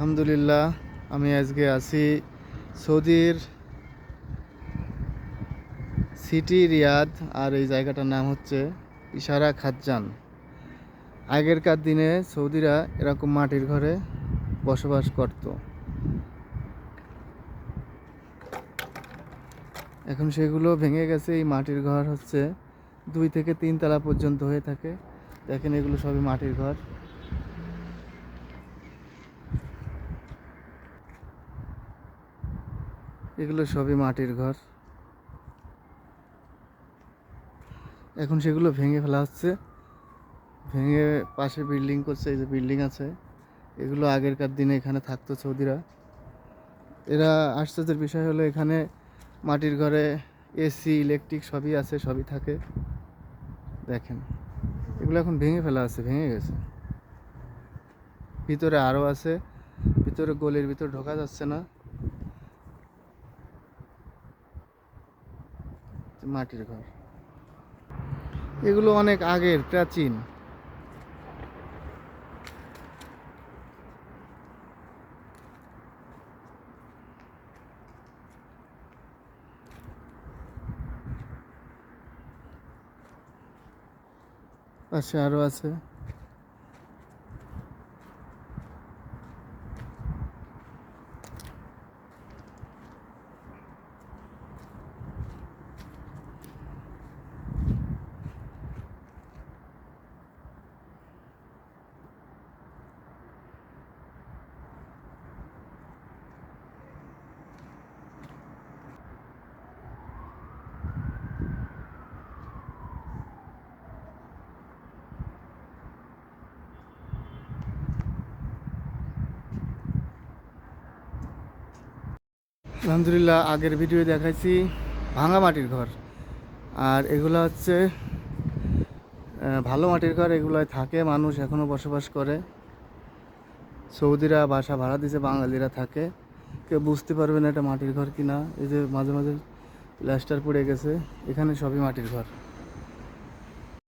আলহামদুলিল্লাহ, আমি আজকে আছি সৌদির সিটি রিয়াদ, আর এই জায়গাটার নাম হচ্ছে ইশারা খাজ্জান। আগেরকার দিনে সৌদিরা এরকম মাটির ঘরে বসবাস করত। এখন সেগুলো ভেঙে গেছে, এই মাটির ঘর হচ্ছে দুই থেকে তিন তলা পর্যন্ত হয়ে থাকে। দেখেন এগুলো সবই মাটির ঘর। এগুলো সবই মাটির ঘর। এখন সেগুলো ভেঙে ফেলা হচ্ছে। ভেঙে পাশে বিল্ডিং করছে, এই যে বিল্ডিং আছে। এগুলো আগেরকার দিনে এখানে থাকতো সৌদিরা। এরা আশ্চর্যের বিষয় হলো এখানে মাটির ঘরে এসি ইলেকট্রিক সবই আছে, সবই থাকে। দেখেন, এগুলো এখন ভেঙে ফেলা আছে, ভেঙে গেছে। ভিতরে আরও আছে, ভিতরে গলির ভিতর ঢোকা যাচ্ছে না। মাটির ঘর। এগুলো অনেক আগের প্রাচীন। পাশে আরও আছে। আলহামদুলিল্লাহ, আগের ভিডিও দেখাইছি, ভাঙা মাটির ঘর। আর এগুলো হচ্ছে ভালো মাটির ঘর, এগুলোয় থাকে মানুষ এখনও বসবাস করে। সৌদিরা বাসা ভাড়া দিছে, বাঙালিরা থাকে। কেউ বুঝতে পারবে না এটা মাটির ঘর কিনা। এই যে মাঝে মাঝে প্লাস্টার পড়ে গেছে, এখানে সবই মাটির ঘর।